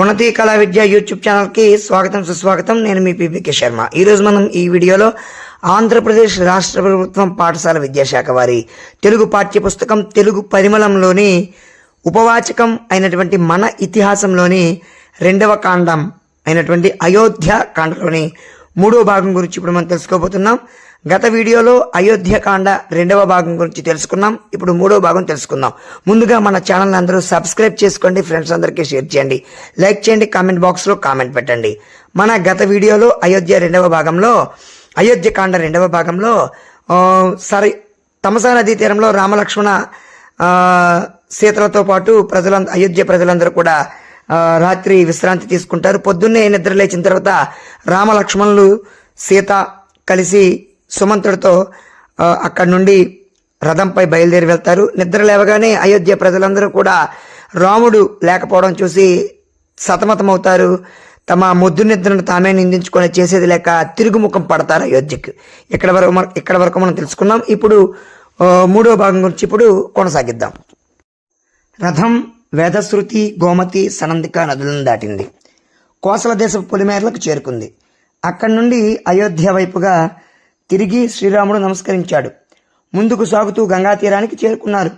ఉన్నతి కళా విద్య యూట్యూబ్ ఛానల్కి స్వాగతం సుస్వాగతం. నేను మీ పిపికే శర్మ. ఈరోజు మనం ఈ వీడియోలో ఆంధ్రప్రదేశ్ రాష్ట్ర ప్రభుత్వం పాఠశాల విద్యాశాఖ వారి తెలుగు పాఠ్యపుస్తకం తెలుగు పరిమళంలోని ఉపవాచకం అయినటువంటి మన ఇతిహాసంలోని రెండవ కాండం అయినటువంటి అయోధ్య కాండలోని మూడో భాగం గురించి ఇప్పుడు మనం తెలుసుకోబోతున్నాం. గత వీడియోలో అయోధ్య కాండ రెండవ భాగం గురించి తెలుసుకున్నాం. ఇప్పుడు మూడవ భాగం తెలుసుకుందాం. ముందుగా మన ఛానల్ అందరూ సబ్స్క్రైబ్ చేసుకోండి ఫ్రెండ్స్ అందరికీ షేర్ చేయండి లైక్ చేయండి కామెంట్ బాక్స్లో కామెంట్ పెట్టండి. మన గత వీడియోలో అయోధ్య రెండవ భాగంలో అయోధ్య కాండ రెండవ భాగంలో సరి సరే తమసా నదీ తీరంలో రామలక్ష్మణ సీతలతో పాటు ప్రజలంద అయోధ్య ప్రజలందరూ కూడా రాత్రి విశ్రాంతి తీసుకుంటారు. పొద్దున్నే నిద్ర లేచిన తర్వాత రామలక్ష్మణులు సీత కలిసి సుమంతుడితో అక్కడి నుండి రథంపై బయలుదేరి వెళ్తారు. నిద్ర లేవగానే అయోధ్య ప్రజలందరూ కూడా రాముడు లేకపోవడం చూసి సతమతమవుతారు. తమ ముద్దు నిద్రను తామే నిందించుకొని చేసేది లేక తిరుగుముఖం పడతారు అయోధ్యకు. ఇక్కడ వరకు ఇక్కడ వరకు మనం తెలుసుకున్నాం. ఇప్పుడు మూడో భాగం గురించి ఇప్పుడు కొనసాగిద్దాం. రథం వేదశ్రుతి గోమతి సనందిక నదులను దాటింది. కోసల దేశపు పొలిమేరలకు చేరుకుంది. అక్కడి నుండి అయోధ్య వైపుగా తిరిగి శ్రీరాముడు నమస్కరించాడు. ముందుకు సాగుతూ గంగా తీరానికి చేరుకున్నారు.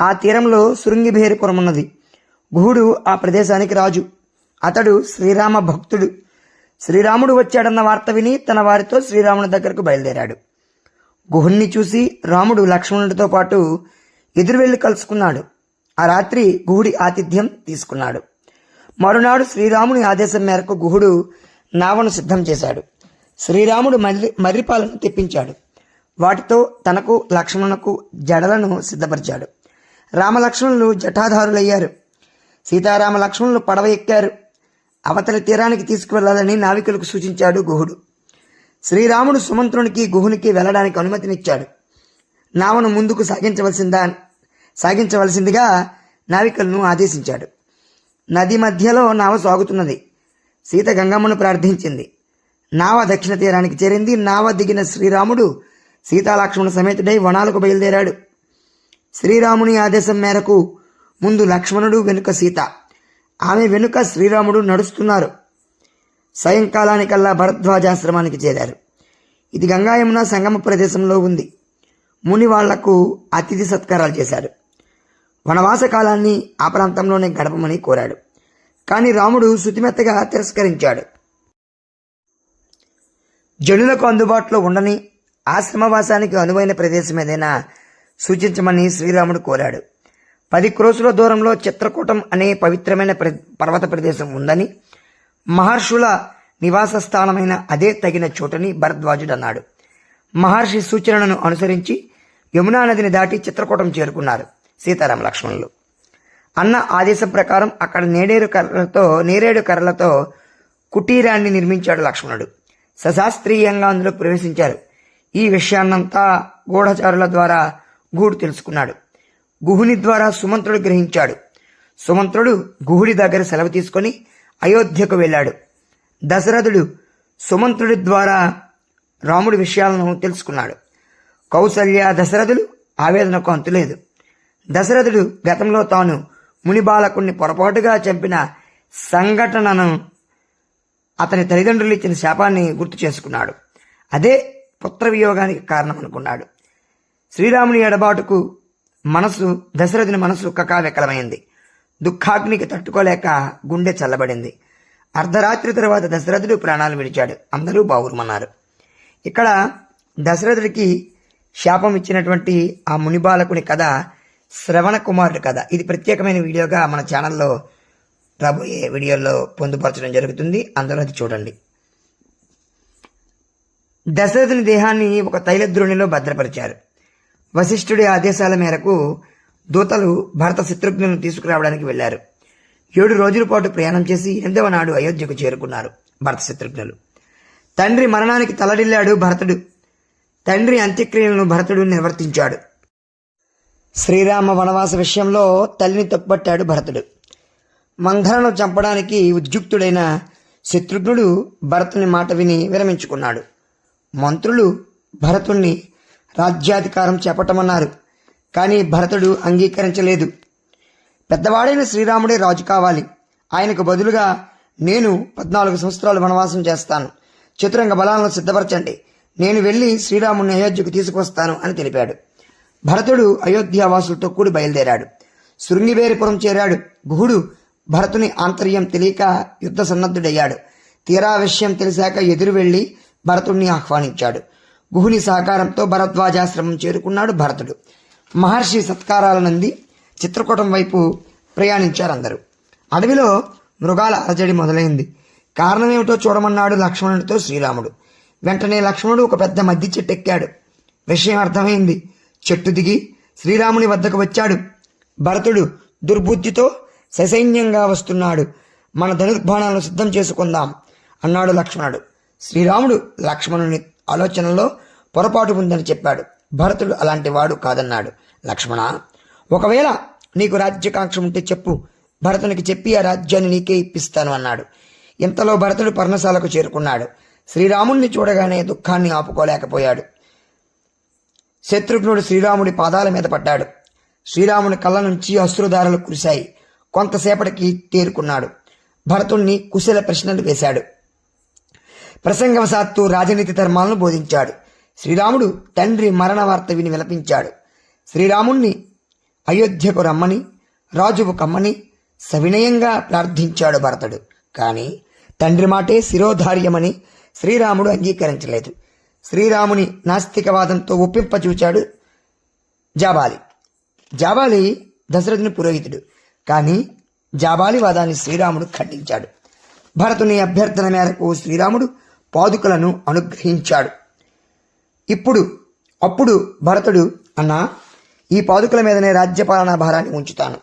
ఆ తీరంలో శృంగిభేరి ఉన్నది గుహుడు ఆ ప్రదేశానికి రాజు. అతడు శ్రీరామ భక్తుడు. శ్రీరాముడు వచ్చాడన్న వార్త విని తన వారితో శ్రీరాముని దగ్గరకు బయలుదేరాడు. గుహుణ్ణి చూసి రాముడు లక్ష్మణుడితో పాటు ఎదురు వెళ్ళి కలుసుకున్నాడు. ఆ రాత్రి గుహుడి ఆతిథ్యం తీసుకున్నాడు. మరునాడు శ్రీరాముని ఆదేశం మేరకు గుహుడు నావను సిద్ధం చేశాడు. శ్రీరాముడు మర్రి మర్రిపాలను తెప్పించాడు. వాటితో తనకు లక్ష్మణునకు జడలను సిద్ధపరిచాడు. రామలక్ష్మణులు జటాధారులయ్యారు. సీతారామ లక్ష్మణులు పడవ ఎక్కారు. అవతలి తీరానికి తీసుకువెళ్ళాలని నావికులకు సూచించాడు గుహుడు. శ్రీరాముడు సుమంత్రునికి గుహునికి వెళ్ళడానికి అనుమతినిచ్చాడు. నావను ముందుకు సాగించవలసిందా సాగించవలసిందిగా నావికలను ఆదేశించాడు. నది మధ్యలో నావ సాగుతున్నది. సీత గంగమ్మను ప్రార్థించింది. నావ దక్షిణ తీరానికి చేరింది. నావ దిగిన శ్రీరాముడు సీతాలక్ష్మణ సమేతుడై వనాలకు బయలుదేరాడు. శ్రీరాముని ఆదేశం మేరకు ముందు లక్ష్మణుడు వెనుక సీత. ఆమె వెనుక శ్రీరాముడు నడుస్తున్నారు. సాయంకాలానికల్లా భరద్వాజాశ్రమానికి చేరారు. ఇది గంగా యమున సంగమ ప్రదేశంలో ఉంది. ముని వాళ్ళకు అతిథి సత్కారాలు చేశాడు వనవాస కాలాన్ని ఆ ప్రాంతంలోనే గడపమని కోరాడు. కానీ రాముడు శుతిమెత్తగా తిరస్కరించాడు. జనులకు అందుబాటులో ఉండని ఆశ్రమవాసానికి అనువైన ప్రదేశం ఏదైనా సూచించమని శ్రీరాముడు కోరాడు. పది క్రోసుల దూరంలో చిత్రకూటం అనే పవిత్రమైన ప్ర- పర్వత ప్రదేశం ఉందని మహర్షుల నివాస స్థానమైన అదే తగిన చోటని భరద్వాజుడు అన్నాడు మహర్షి సూచనలను అనుసరించి యమునా నదిని దాటి చిత్రకూటం చేరుకున్నారు సీతారామ లక్ష్మణులు. అన్న ఆదేశం ప్రకారం అక్కడ నేడేరు కర్రలతో నేరేడు కర్రలతో కుటీరాన్ని నిర్మించాడు లక్ష్మణుడు. సశాస్త్రీయంగా అందులో ప్రవేశించారు. ఈ విషయాన్నంతా గూఢచారుల ద్వారా గూడు తెలుసుకున్నాడు. గుహుని ద్వారా సుమంత్రుడు గ్రహించాడు. సుమంత్రుడు గుహుడి దగ్గర సెలవు తీసుకొని అయోధ్యకు వెళ్ళాడు. దశరథుడు సుమంత్రుడి ద్వారా రాముడి విషయాలను తెలుసుకున్నాడు. కౌసల్య దశరథులు ఆవేదనకు అంతులేదు. దశరథుడు గతంలో తాను ముని బాలకుణ్ణి పొరపాటుగా చంపిన సంఘటనను అతని తల్లిదండ్రులు ఇచ్చిన శాపాన్ని గుర్తు చేసుకున్నాడు. అదే పుత్ర వియోగానికి కారణం అనుకున్నాడు శ్రీరాముని ఎడబాటుకు మనసు దశరథుని మనసు కకావికలమైంది. దుఃఖాగ్నికి తట్టుకోలేక గుండె చల్లబడింది. అర్ధరాత్రి తర్వాత దశరథుడు ప్రాణాలు విడిచాడు. అందరూ బావురుమన్నారు. ఇక్కడ దశరథుడికి శాపం ఇచ్చినటువంటి ఆ మునిబాలకుని కథ శ్రవణ కుమారుడి కథ. ఇది ప్రత్యేకమైన వీడియోగా మన ఛానల్లో రాబోయే వీడియోల్లో పొందుపరచడం జరుగుతుంది అందరూ అది చూడండి. దశరథుని దేహాన్ని ఒక తైలద్రోణిలో భద్రపరిచారు. వశిష్ఠుడి ఆదేశాల మేరకు దూతలు భరత శత్రుఘ్నులను తీసుకురావడానికి వెళ్ళారు ఏడు రోజుల పాటు ప్రయాణం చేసి ఎనిమిదవ నాడు అయోధ్యకు చేరుకున్నారు భరత శత్రుఘ్నులు. తండ్రి మరణానికి తలడిల్లాడు భరతుడు. తండ్రి అంత్యక్రియలను భరతుడు నిర్వర్తించాడు. శ్రీరామ వనవాస విషయంలో తల్లిని తప్పుపట్టాడు భరతుడు. మంధనను చంపడానికి ఉద్యుక్తుడైన శత్రుఘ్నుడు భరతుని మాట విని విరమించుకున్నాడు. మంత్రులు భరతుణ్ణి రాజ్యాధికారం చేపట్టమన్నారు కానీ భరతుడు అంగీకరించలేదు. పెద్దవాడైన శ్రీరాముడే రాజు కావాలి. ఆయనకు బదులుగా నేను పద్నాలుగు సంవత్సరాలు వనవాసం చేస్తాను. చతురంగ బలాలను సిద్ధపరచండి. నేను వెళ్ళి శ్రీరాముని అయోధ్యకు తీసుకువస్తాను అని తెలిపాడు. భరతుడు అయోధ్యావాసులతో కూడి బయలుదేరాడు. శృంగివేరిపురం చేరాడు. గుహుడు భరతుని ఆంతర్యం తెలియక యుద్ధ సన్నద్ధుడయ్యాడు. తీరా విషయం తెలిసాక ఎదురు వెళ్ళి భరతుణ్ణి ఆహ్వానించాడు. గుహుని సహకారంతో భరద్వాజాశ్రమం చేరుకున్నాడు భరతుడు. మహర్షి సత్కారాలనంది చిత్రకూటం వైపు ప్రయాణించారందరూ. అడవిలో మృగాల అరజడి మొదలైంది. కారణమేమిటో చూడమన్నాడు లక్ష్మణుడితో శ్రీరాముడు. వెంటనే లక్ష్మణుడు ఒక పెద్ద మద్ది చెట్టు ఎక్కాడు విషయం అర్థమైంది. చెట్టు దిగి శ్రీరాముని వద్దకు వచ్చాడు. భరతుడు దుర్బుద్ధితో ససైన్యంగా వస్తున్నాడు. మన ధనుర్బాణాలను సిద్ధం చేసుకుందాం అన్నాడు లక్ష్మణుడు. శ్రీరాముడు లక్ష్మణుని ఆలోచనలో పొరపాటు ఉందని చెప్పాడు. భరతుడు అలాంటి వాడు కాదన్నాడు. లక్ష్మణ ఒకవేళ నీకు రాజ్యకాంక్ష ఉంటే చెప్పు. భరతునికి చెప్పి ఆ రాజ్యాన్ని నీకే ఇప్పిస్తాను అన్నాడు. ఇంతలో భరతుడు పర్ణశాలకు చేరుకున్నాడు. శ్రీరాముణ్ణి చూడగానే దుఃఖాన్ని ఆపుకోలేకపోయాడు. శత్రుఘ్నుడు శ్రీరాముడి పాదాల మీద పడ్డాడు. శ్రీరాముని కళ్ళ నుంచి అశ్రుధారలు కురిశాయి. కొంతసేపటికి తేరుకున్నాడు. భరతుణ్ణి కుశల ప్రశ్నలు వేశాడు. ప్రసంగవశాత్తు రాజనీతి ధర్మాలను బోధించాడు. శ్రీరాముడు తండ్రి మరణ వార్త విని విలపించాడు. శ్రీరాముణ్ణి అయోధ్యకు రమ్మని రాజువు కమ్మని సవినయంగా ప్రార్థించాడు భరతుడు. కానీ తండ్రి మాటే శిరోధార్యమని శ్రీరాముడు అంగీకరించలేదు. శ్రీరాముని నాస్తికవాదంతో ఒప్పింపచూచాడు జాబాలి. జాబాలి దశరథుని పురోహితుడు. కానీ జాబాలి వాదాన్ని శ్రీరాముడు ఖండించాడు. భరతుని అభ్యర్థన మేరకు శ్రీరాముడు పాదుకలను అనుగ్రహించాడు. ఇప్పుడు అప్పుడు భరతుడు అన్నా ఈ పాదుకల మీదనే రాజ్యపాలన భారాన్ని ఉంచుతాను.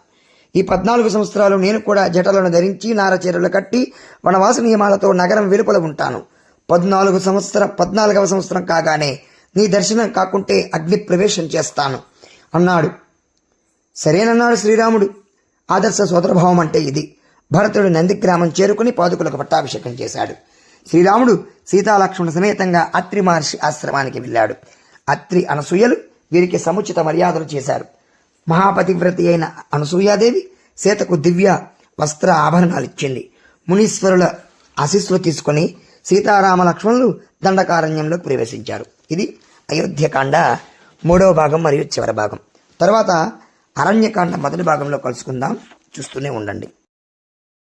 ఈ పద్నాలుగు సంవత్సరాలు నేను కూడా జటలను ధరించి నారచీరలు కట్టి వనవాస నియమాలతో నగరం వెలుపల ఉంటాను. పద్నాలుగు సంవత్సరం పద్నాలుగవ సంవత్సరం కాగానే నీ దర్శనం కాకుంటే అగ్ని ప్రవేశం చేస్తాను. అన్నాడు. సరేనన్నాడు శ్రీరాముడు. ఆదర్శ సోదరభావం అంటే ఇది. భరతుడు నందిగ్రామం చేరుకుని పాదుకులకు పట్టాభిషేకం చేశాడు. శ్రీరాముడు సీతాలక్ష్మణ సమేతంగా అత్రి మహర్షి ఆశ్రమానికి వెళ్ళాడు. అత్రి అనసూయలు వీరికి సముచిత మర్యాదలు చేశారు. మహాపతివ్రతి అయిన అనసూయాదేవి సీతకు దివ్య వస్త్ర ఆభరణాలు ఇచ్చింది. మునీశ్వరుల ఆశీస్సులు తీసుకుని సీతారామ లక్ష్మణులు దండకారణ్యంలోకి ప్రవేశించారు. ఇది అయోధ్యకాండ మూడవ భాగం మరియు చివరి భాగం. తర్వాత అరణ్యకాండ మొదటి భాగంలో కలుసుకుందాం. చూస్తూనే ఉండండి.